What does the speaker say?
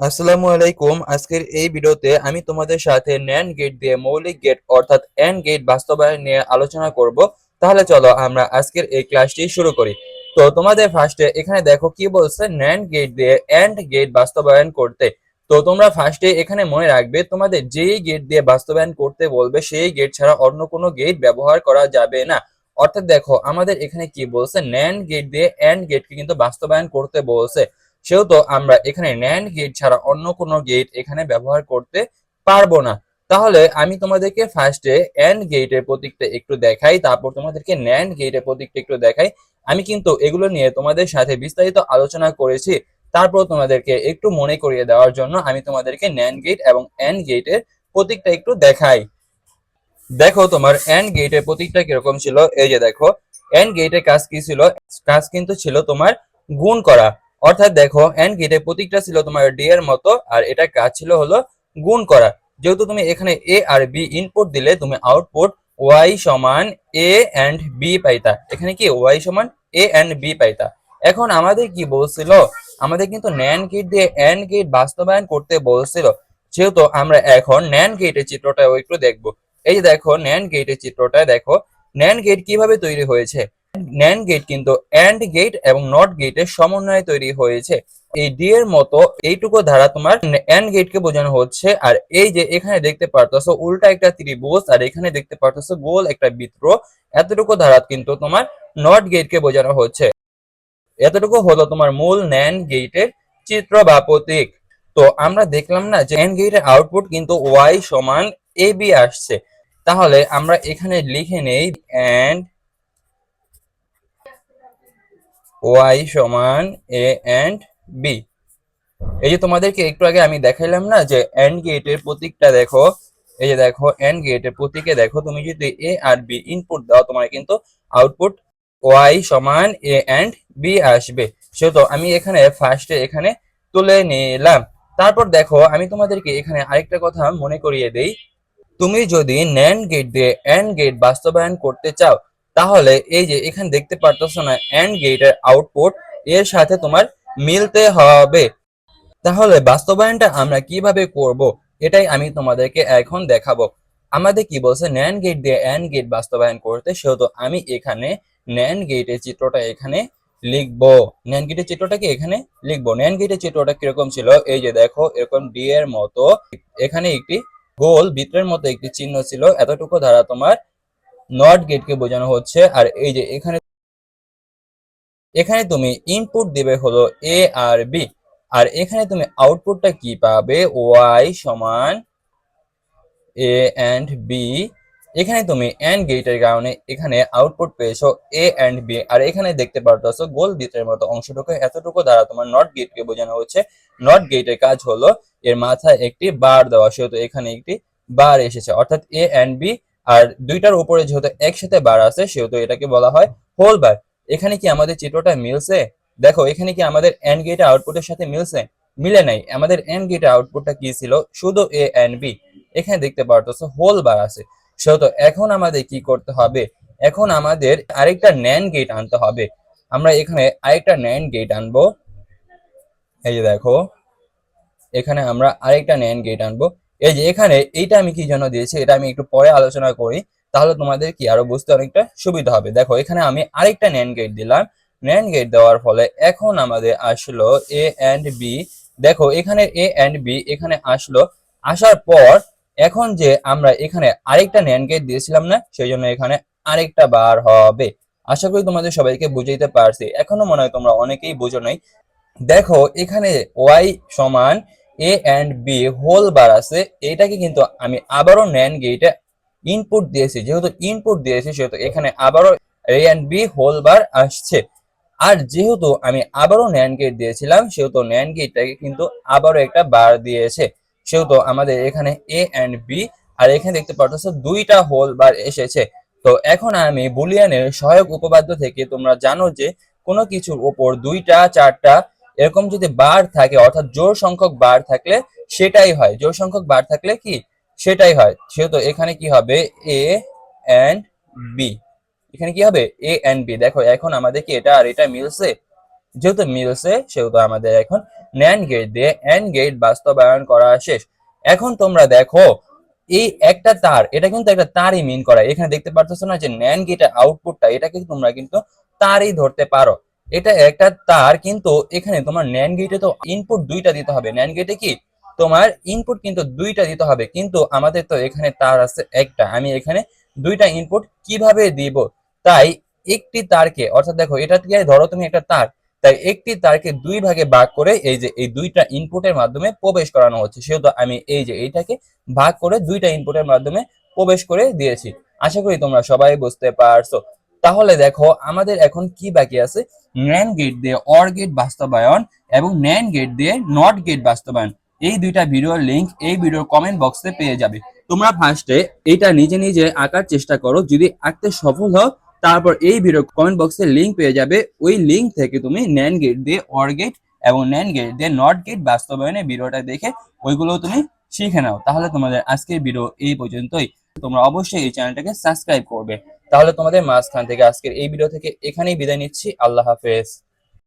আসসালামু আলাইকুম। আজকের এই ভিডিওতে আমি তোমাদের সাথে ন্যান্ড গেট দিয়ে মৌলিক গেট অর্থাৎ এন্ড গেট বাস্তবায়ন নিয়ে আলোচনা করব। তাহলে চলো আমরা আজকের এই ক্লাসটি শুরু করি। তো তোমাদের ফার্স্টে এখানে দেখো কি বলছে ন্যান্ড গেট দিয়ে এন্ড গেট বাস্তবায়ন করতে। তো তোমরা ফার্স্টে এখানে মনে রাখবে, তোমাদের যেই গেট দিয়ে বাস্তবায়ন করতে বলবে, সেই গেট ছাড়া অন্য কোনো গেট ব্যবহার করা যাবে না। অর্থাৎ দেখো, আমাদের এখানে কি বলছে? ন্যান্ড গেট দিয়ে এন্ড গেটকে কিন্তু বাস্তবায়ন করতে বলছে। সেহেতু আমরা এখানে ন্যান্ড গেট ছাড়া অন্য কোনো গেট এখানে ব্যবহার করতে পারব না। তাহলে আমি তোমাদেরকে ফার্স্টে অ্যান্ড গেটের প্রতীকটা একটু দেখাই, তারপর তোমাদেরকে ন্যান্ড গেটের প্রতীকটা একটু দেখাই। আমি কিন্তু এগুলো নিয়ে তোমাদের সাথে বিস্তারিত আলোচনা করেছি, তারপর তোমাদেরকে একটু মনে করিয়ে দেওয়ার জন্য আমি তোমাদেরকে ন্যান্ড গেট এবং এন্ড গেটের প্রতীকটা একটু দেখাই। দেখো তোমার অ্যান্ড গেটের প্রতীকটা কীরকম ছিল? এই যে দেখো এন্ড গেটের কাজ কি ছিল? কাজ কিন্তু ছিল তোমার গুণ করা। অর্থাৎ দেখো এন্ড গেটের প্রতীকটা ছিল তোমার ডি এর মতো, আর এটা কাজ ছিল হলো গুণ করা। যেহেতু তুমি এখানে এ আর বি ইনপুট দিলে, তুমি আউটপুট ওয়াই সমান এ এন্ড বি পাইতা। এখানে কি? ওয়াই সমান এ এন্ড বি পাইতা। এখন আমাদের কি বলছিল? আমাদের কিন্তু ন্যান গেট দিয়ে এন্ড গেট বাস্তবায়ন করতে বলছিল। যেহেতু আমরা এখন ন্যান গেটের চিত্রটাও একটু দেখব। এই যে দেখো ন্যান গেটের চিত্রটা দেখো। ন্যান গেট কীভাবে তৈরি হয়েছে? ন্যান গেট কিন্তু অ্যান্ড গেট এবং নট গেটের সমন্বয়ে তৈরি হয়েছে। এই ডি এর মতো এইটুকু ধারা তোমার অ্যান্ড গেটকে বোঝানো হচ্ছে। আর এই যে এখানে দেখতে পারতেছো, উল্টা একটা ত্রিভুজ, আর এখানে দেখতে পারতেছো গোল একটা বৃত্ত এতটুকু ধারা কিন্তু তোমার নট গেটকে বোঝানো হচ্ছে। এতটুকু হলো তোমার মূল ন্যান গেটের চিত্র বা প্রতীক। তো আমরা দেখলাম না যে এন্ড গেটের আউটপুট কিন্তু ওয়াই সমান এ বি আসছে। তাহলে আমরা এখানে লিখে নেই এন্ড ওয়াই সমান এ এন্ড বি। এই যে তোমাদেরকে একটু আগে আমি দেখাইলাম না যে এন্ড গেটের প্রতীকটা দেখো, এই যে দেখো এন্ড গেটের প্রতীকে দেখো, তুমি যদি এ আর বি ইনপুট দাও, তোমার কিন্তু আউটপুট ওয়াই সমান এ এন্ড বি আসবে। সেহেতু আমি এখানে ফার্স্টে এখানে তুলে নিলাম। তারপর দেখো, আমি তোমাদেরকে এখানে আরেকটা কথা মনে করিয়ে দেই। তুমি যদি ন্যান্ড গেট দিয়ে এন্ড গেট বাস্তবায়ন করতে চাও তাহলে এই যে এখানে দেখতে পারতেছো না এন্ড গেটের আউটপুট এর সাথে তোমার মিলতে হবে। তাহলে বাস্তবায়নটা আমরা কীভাবে করব, এটাই আমি তোমাদেরকে এখন দেখাবো। আমাদের কি বলছে ন্যান্ড গেট দিয়ে এন্ড গেট বাস্তবায়ন করতে, সেহেতু আমি এখানে ন্যান্ড গেটের চিত্রটা এখানে লিখব। ন্যান্ড গেটের চিত্রটাকে এখানে লিখব? ন্যান্ড গেটের চিত্রটা কীরকম ছিল? এই যে দেখো, এরকম ডি এর মতো, এখানে একটি গোল বৃত্তের মতো একটি চিহ্ন ছিল। এতটুকু দ্বারা তোমার নট গেটকে বোঝানো হচ্ছে। আর এই যে এখানে এখানে তুমি ইনপুট দিবে হলো এ আর বি আর এখানে তুমি আউটপুটটা কি পাবে? ওয়াই সমান এ এন্ড বি এখানে তুমি এন্ড গেটের কারণে এখানে আউটপুট পেয়েছ এ এন্ড বি আর এখানে দেখতে পারতেছো গোল বৃত্তের মতো অংশটুকু। এতটুকু দ্বারা তোমার নট গেটকে বোঝানো হচ্ছে। নট গেটের কাজ হলো এর মাথায় একটি বার দেওয়া। সেহেতু এখানে একটি বার এসেছে। অর্থাৎ এ এন্ড বি আর দুইটার উপরে যেহেতু একসাথে বার আছে, সেহেতু এটাকে বলা হয় হোল বার এখানে কি আমাদের চিত্রটা মিলছে? দেখো, এখানে কি আমাদের এন্ড গেট আউটপুটের সাথে মিলছে? মিলে নাই। আমাদের এন্ড গেট আউটপুটটা কি ছিল? শুধু এ এন্ড বি এখানে দেখতে পারতেছো হোল বার আছে। সেহেতু এখন আমাদের কি করতে হবে? এখন আমাদের আরেকটা ন্যান গেট আনতে হবে। আমরা এখানে আরেকটা ন্যান গেট আনব। এই যে দেখো, এখানে আমরা আরেকটা ন্যান গেট আনব। এই যে এখানে এইটা আমি কি জন্য দিয়েছি, এটা আমি একটু পরে আলোচনা করি, তাহলে তোমাদের কি আরও বুঝতে অনেকটা সুবিধা হবে। দেখো, এখানে আমি আরেকটা ন্যান গেট দিলাম। ন্যান গেট দেওয়ার ফলে এখন আমাদের আসলো এ এন্ড বি দেখো, এখানে এ এন্ড বি এখানে আসলো। আসার পর এখন যে আমরা এখানে আরেকটা ন্যান গেট দিয়েছিলাম না, সেই জন্য এখানে আরেকটা বার হবে। আশা করি তোমাদের সবাইকে বুঝাইতে পারছি। এখনও মনে হয় তোমরা অনেকেই বুঝো নাই। দেখো, এখানে ওয়াই সমান A and B whole bar আছে, এটাকে কিন্তু আমি আবারও ন্যান গেটে ইনপুট দিয়েছি। যেহেতু ইনপুট দিয়েছি, সেহেতু এখানে আবারও A and B whole bar আসছে। আর যেহেতু আমি আবারও ন্যান গেট দিয়েছিলাম, সেহেতু ন্যান গেটটাকে কিন্তু আবারও একটা বার দিয়েছে। সেহেতু আমাদের এখানে এ অ্যান্ড বি আর এখানে দেখতে পাচ্ছ দুইটা হোল বার এসেছে। তো এখন আমি বুলিয়ানের সহায়ক উপপাদ্য থেকে তোমরা জানো যে কোনো কিছুর ওপর দুইটা, চারটা এরকম যদি বার থাকে, অর্থাৎ জোর সংখ্যক বার থাকলে সেটাই হয়। জোর সংখ্যক বার থাকলে কি? সেটাই হয়। সেহেতু এখানে কি হবে? এ এন্ড বি এখানে কি হবে? এ এন্ড বি দেখো, এখন আমাদের কি এটা আর এটা মিলছে? যেহেতু মিলছে, সেহেতু আমাদের এখন ন্যান গেট দিয়ে এন্ড গেট বাস্তবায়ন করা শেষ। এখন তোমরা দেখো, এই একটা তার, এটা কিন্তু একটা তারই মিন করা। এখানে দেখতে পারতেছো না যে ন্যান গেটের আউটপুটটা এটাকে তোমরা কিন্তু তারই ধরতে পারো। এটা একটা তার, কিন্তু এখানে তোমার ন্যান গেটে তো ইনপুট দুইটা দিতে হবে। ন্যান গেটে কি? তোমার ইনপুট কিন্তু দুইটা দিতে হবে, কিন্তু আমাদের তো এখানে তার আছে একটা। আমি এখানে দুইটা ইনপুট কীভাবে দিব? তাই একটি তারকে, অর্থাৎ দেখো, এটা থেকে ধরো তুমি একটা তার, তাই একটি তারকে দুই ভাগে ভাগ করে এই যে, এই দুইটা ইনপুটের মাধ্যমে প্রবেশ করানো হচ্ছে। সেহেতু আমি এই যে, এইটাকে ভাগ করে দুইটা ইনপুটের মাধ্যমে প্রবেশ করে দিয়েছি। আশা করি তোমরা সবাই বুঝতে পারছ। তাহলে দেখো আমাদের এখন কি বাকি আছে? ন্যান গেট দিয়ে অর গেট বাস্তবায়ন এবং ন্যান গেট দিয়ে নট গেট বাস্তবায়ন। এই দুইটা ভিডিওর লিংক এই ভিডিওর কমেন্ট বক্সে পেয়ে যাবে। তোমরা ফার্স্টে এটা নিজে নিজে আঁকার চেষ্টা করো। যদি আঁকতে সফল হও, তারপর এই ভিডিও কমেন্ট বক্সে লিংক পেয়ে যাবে। ওই লিংক থেকে তুমি ন্যান গেট দিয়ে অর গেট এবং ন্যান গেট দিয়ে নট গেট বাস্তবায়নের ভিডিওটা দেখে ওইগুলো তুমি শিখে নাও। তাহলে তোমাদের আজকের ভিডিও এই পর্যন্তই। তোমরা অবশ্যই এই চ্যানেলটাকে সাবস্ক্রাইব করবে। তাহলে তোমাদের মাঝখান থেকে আজকের এই ভিডিও থেকে এখানেই বিদায় নিচ্ছি। আল্লাহ হাফেজ।